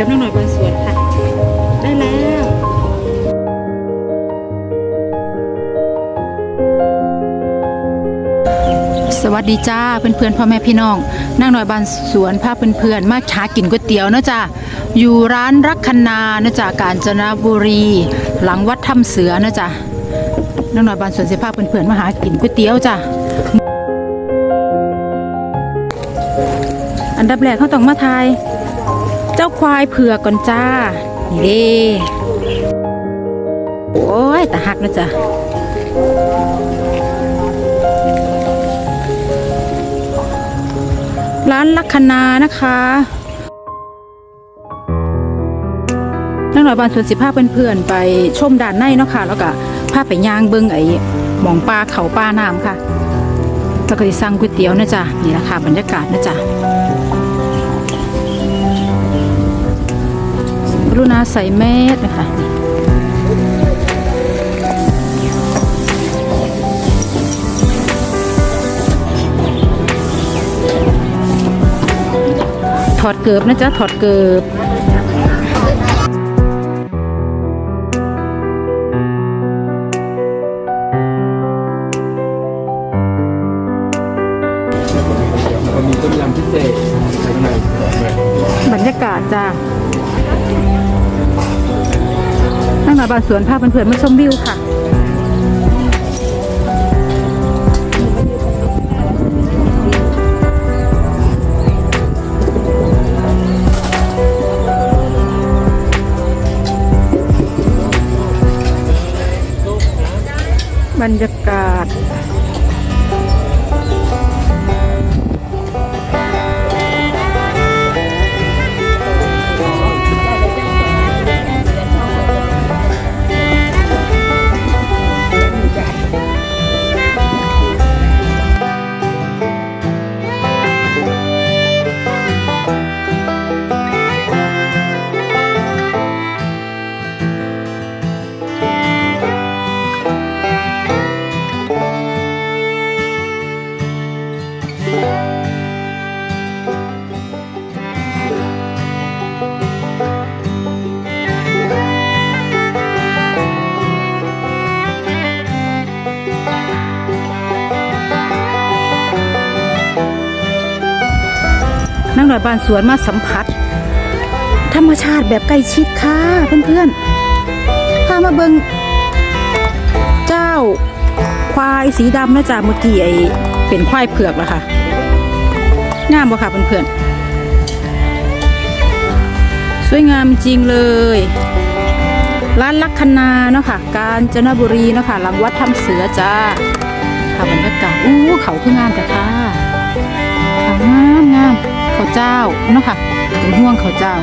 กับน้องหน่อยบางส่วนค่ะ ได้แล้วสวัสดีจ้าเพื่อนๆพ่อแม่พี่น้องนั่งหน่อยบานสวนพาเพื่อนๆมาหากินก๋วยเตี๋ยวนะจ้าอยู่ร้านรักคณานะจ้ากาญจนบุรี หลังวัดถ้ำเสือนะจ้านั่งหน่อยบานสวนเสียภาพเพื่อนๆมาหากินก๋วยเตี๋ยวจ้าอันดับแรกเขาต้องมาทาย เจ้าควายเผือกก่อนจ้า นี่เด้โอ้ยต่หักนะจ้ะร้านลักคณานะคะนักหน่อยบานส่วนสิภาพเพื่อนๆไปชมด่านในเนาะค่ะ แล้วก็พาไปย่างเบิ้งไอ้หมองปลาเขาปลาน้ำค่ะแล้วก็สิสั่งก๋วยเตี๋ยวนะจ๊ะนี่นะคะบรรยากาศนะจ๊ะ กรุณาใส่แมสนะคะถอดเกิบนะจ๊ะถอดเกิบ สวนภาบ้านสวนพาเพื่อนๆมาชมวิวค่ะบรรยากาศ หน่อยบานสวนมาสัมผัส ธรรมชาติแบบใกล้ชิดค่ะเพื่อนๆพามาเบิงเจ้า ควายสีดำนะจ๊ะเมื่อกี้ไอเป็นควายเผือกแล้วค่ะงามบ่ค่ะเพื่อนๆสวยงามจริงเลย ร้านลักคณาเนาะค่ะ กาญจนบุรีเนาะค่ะหลังวัดถ้ำเสือจ้าค่ะบรรยากาศอู้เขาคืองามแต่ค่ะ ค่ะงามงาม ข้าวเจ้าเนาะค่ะเป็นห่วงข้าวเจ้า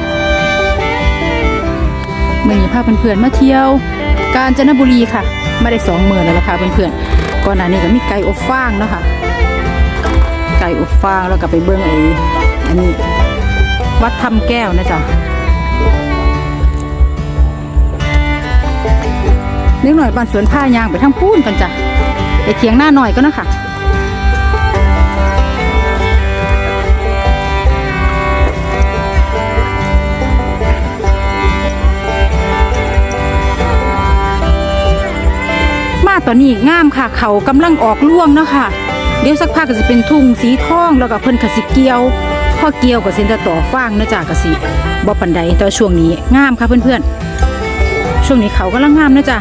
เมื่อนี้พาเพื่อนๆมาเที่ยว กาญจนบุรีค่ะไม่ได้สองหมื่นแล้วล่ะค่ะเพื่อนๆก่อนหน้านี้ก็มีไก่อบฟางเนาะค่ะไก่อบฟางแล้วก็ไปเบิ้งไอ้อันนี้วัดถ้ำแก้วนะจ๊ะนิดหน่อยบ้านสวนผ้ายางไปทั้งพูนกันจ้ะไปเถียงหน้าหน่อยก็นาะค่ะ ตอนนี้งามค่ะ เขากำลังออกล่วงเนาะค่ะ เดี๋ยวสักพักก็จะเป็นทุ่งสีทองแล้วก็เพิ่นกสิเกียวพ่อเกียวก็สินจะต่อฟางนะจ๊ะกสิบ่ปันใดแต่ช่วงนี้งามค่ะเพื่อนๆ ช่วงนี้เขากำลังงามนะจ๊ะ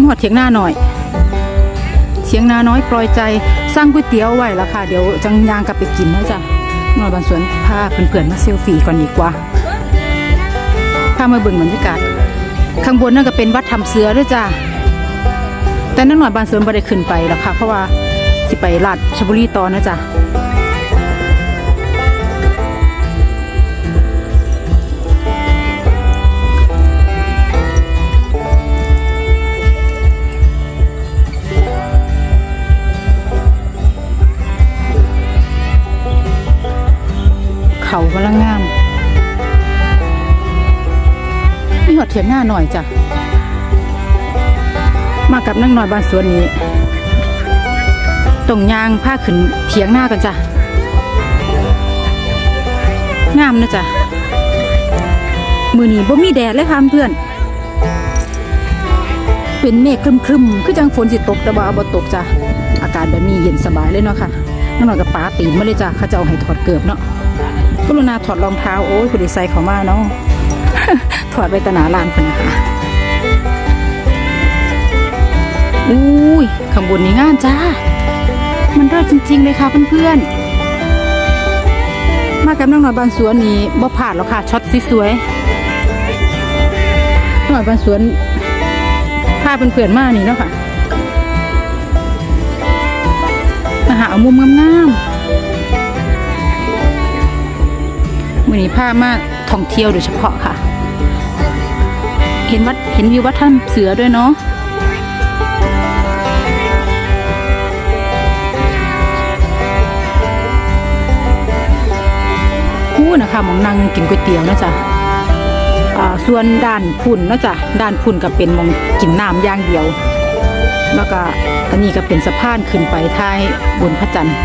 หมดเถียงหน้าหน่อยเสียงนาน้อยปล่อยใจ สร้างก๋วยเตี๋ยวไว้แล้วค่ะ เดี๋ยวจังยางกลับไปกินนะจ๊ะ นอนบานสวนพาเพื่อนๆมาเซลฟี่ก่อนดีกว่าพามาเบิ่งบรรยากาศ ข้างบนนั่นก็เป็นวัดทำเสือด้วยจ้ะแต่นั่นหน่อยบานสวนบ่ได้ขึ้นไปแล้วค่ะ เพราะว่าสิไปลาดชบุรีต่อนะจ๊ะ เขากำลังงามมีหอดเถียงหน้าหน่อยจ้ะ มากับนั่งนอนบ้านสวนนี้ตรงยางผ้าขึ้นเถียงหน้ากันจ้ะ งามนะจ้ะ มือนี้บ่มีแดดเลยค่ะเพื่อน เป็นเมฆครึมๆ คือจังฝนสิตกแต่ว่าบ่ตกจ้ะ อากาศแบบนี้เย็นสบายเลยเนาะค่ะน้องหน่อยกับป้าตีนมาเลยจ้ะเขาจะเอาให้ถอดเกือบเนาะ กรุณาถอดรองเท้า โอ้ยคุณดีไซน์เขามาเนาะถอดไปตหนาลานคนนะคะอุ้ยข้างบนนี้งามจ้า มันเลิศจริง ๆ เลยค่ะเพื่อนๆ มากับน้องหน่อยบานสวนนี่บ่ผ่านหรอกค่ะช็อตสวยๆหน่อยบานสวนพาเพื่อนๆมานี่เนาะค่ะมาหาเอามุมงามๆ มือนี้พามาท่องเที่ยวโดยเฉพาะค่ะ เห็นวัดเห็นวิววัดถ้ำเสือด้วยเนาะพูดนะคะมองนั่งกินก๋วยเตี๋ยวนะจ๊ะส่วนด้านพุ่นนะจ๊ะด้านพุ่นก็เป็นมองกินน้ำย่างเดียว แล้วก็อันนี้ก็เป็นสะพานขึ้นไปท้ายบนพระจันทร์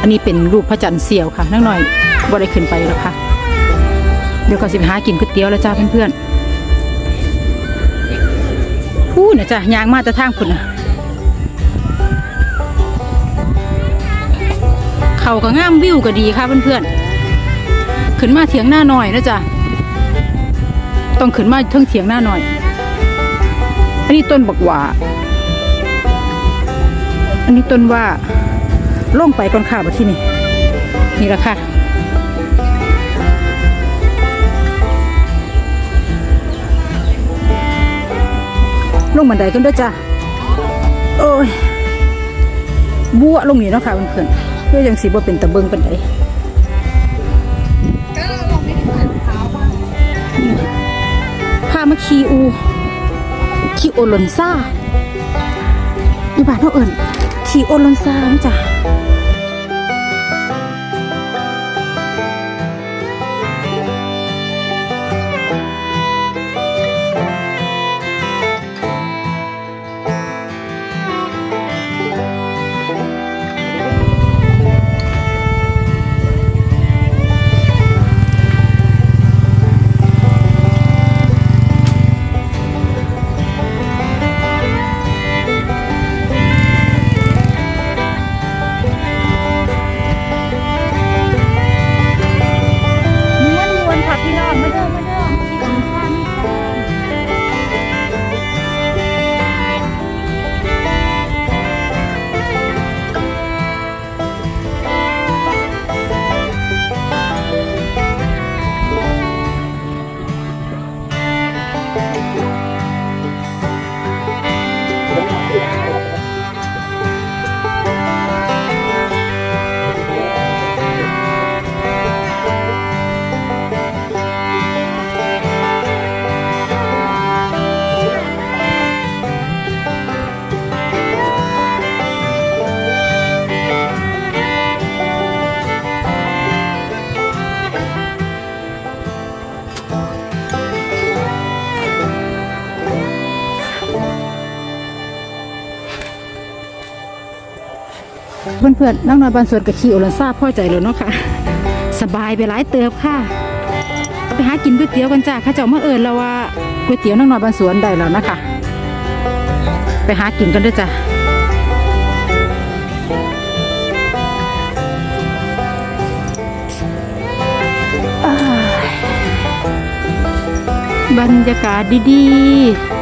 อันนี้เป็นรูปพระจันทร์เสียวค่ะนั่งหน่อย บ่ได้ขึ้นไปแล้วค่ะ เดี๋ยวก็สิไปหากินก๋วยเตี๋ยวแล้วจ้าเพื่อนๆพูดนะจ๊ะยางมาแต่ทางพุ่นะเขาก็งามวิวก็ดีค่ะเพื่อนๆ ขึ้นมาเถียงหน้าหน่อยนะจ๊ะต้องขึ้นมาเทิงเถียงหน้าหน่อย อันนี้ต้นบักหว่าอันนี้ต้นว่าลงไปก่อนข่าวมาที่นี่นี่แหละค่ะ ลงบันไดกันด้วยจ้ะโอ้ยบัวลงนี่เนาะค่ะเพื่อนๆเพื่อยังสีบ่เป็นตะเบิงปันไดพามาคีอูคีโอลอนซาอยู่บ้านเขาเอิญคีโอลอนซาจ้ะ เพื่อนๆนั่งนอนบานสวนกับขี่โอลันซ่าพ่อใจเลยเนาะค่ะ สบายไปหลายเติบค่ะ ไปหากินก๋วยเตี๋ยวกันจ้าข้าเจ้ามาเอิญแล้วว่าก๋วยเตี๋ยวนั่งนอนบานสวนได้แล้วนะคะ ไปหากินกันด้วยจ้ะอ้าบรรยากาศดีๆ